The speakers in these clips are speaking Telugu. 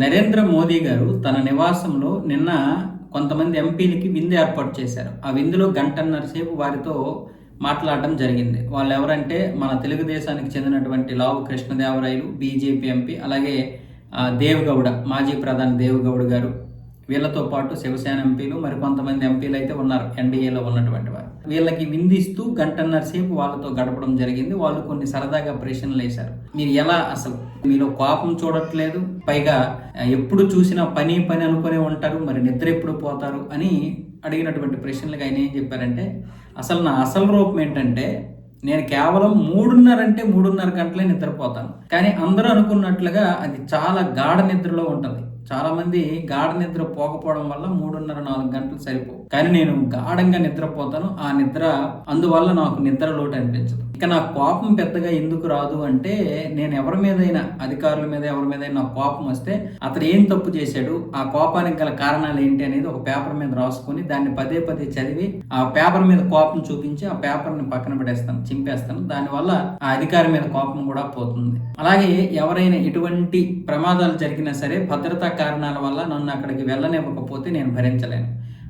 నరేంద్ర మోదీ గారు తన నివాసంలో నిన్న కొంతమంది ఎంపీలకి విందు ఏర్పాటు చేశారు. ఆ విందులో గంటన్నర సేపు వారితో మాట్లాడడం జరిగింది. వాళ్ళు ఎవరంటే మన తెలుగుదేశానికి చెందినటువంటి లావు కృష్ణదేవరాయలు బీజేపీ ఎంపీ అలాగే దేవగౌడ మాజీ ప్రధాని దేవగౌడ గారు. వీళ్ళతో పాటు శివసేన ఎంపీలు మరి కొంతమంది ఎంపీలు అయితే ఉన్నారు ఎన్డీఏలో ఉన్నటువంటి వారు. వీళ్ళకి విందిస్తూ గంటన్నర సేపు వాళ్ళతో గడపడం జరిగింది. వాళ్ళు కొన్ని సరదాగా ప్రశ్నలు వేశారు. మీరు ఎలా అసలు? మీలో కోపం చూడట్లేదు. పైగా ఎప్పుడు చూసినా పని పని అనుకునే ఉంటారు. మరి నిద్ర ఎప్పుడు పోతారు అని అడిగినటువంటి ప్రశ్నలకు ఆయన ఏం చెప్పారంటే అసలు నా అసలు రూపం ఏంటంటే నేను కేవలం మూడున్నర అంటే మూడున్నర గంటలే నిద్రపోతాను. కానీ అందరూ అనుకున్నట్లుగా అది చాలా గాఢ నిద్రలో ఉంటుంది. చాలా మంది గాఢ నిద్ర పోకపోవడం వల్ల మూడున్నర నాలుగు గంటలు సరిపో కానీ నేను గాఢంగా నిద్రపోతాను. ఆ నిద్ర అందువల్ల నాకు నిద్ర లోటు అనిపించదు. ఇక నా కోపం పెద్దగా ఎందుకు రాదు అంటే నేను ఎవరి మీదైనా అధికారుల మీద ఎవరి మీదైనా నాకు కోపం వస్తే అతను ఏం తప్పు చేశాడు ఆ కోపానికి గల కారణాలు ఏంటి అనేది ఒక పేపర్ మీద రాసుకొని దాన్ని పదే పదే చదివి ఆ పేపర్ మీద కోపం చూపించి ఆ పేపర్ని పక్కన పడేస్తాను చింపేస్తాను. దానివల్ల ఆ అధికారి మీద కోపం కూడా పోతుంది. అలాగే ఎవరైనా ఎటువంటి ప్రమాదాలు జరిగినా సరే భద్రతా కారణాల వల్ల నన్ను అక్కడికి వెళ్ళనివ్వకపోతే నేను భరించలేను.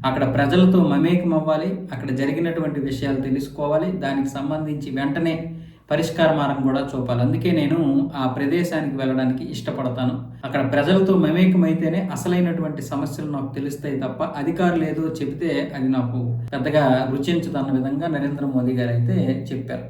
అక్కడ ప్రజలతో మమేకం అవ్వాలి అక్కడ జరిగినటువంటి విషయాలు తెలుసుకోవాలి దానికి సంబంధించి వెంటనే పరిష్కార మార్గం కూడా చూపాలి. అందుకే నేను ఆ ప్రదేశానికి వెళ్ళడానికి ఇష్టపడతాను. అక్కడ ప్రజలతో మమేకమైతేనే అసలైనటువంటి సమస్యలు నాకు తెలుస్తాయి తప్ప అధికారులు ఏదో చెబితే అది నాకు పెద్దగా రుచించదన్న విధంగా నరేంద్ర మోదీ గారు అయితే చెప్పారు.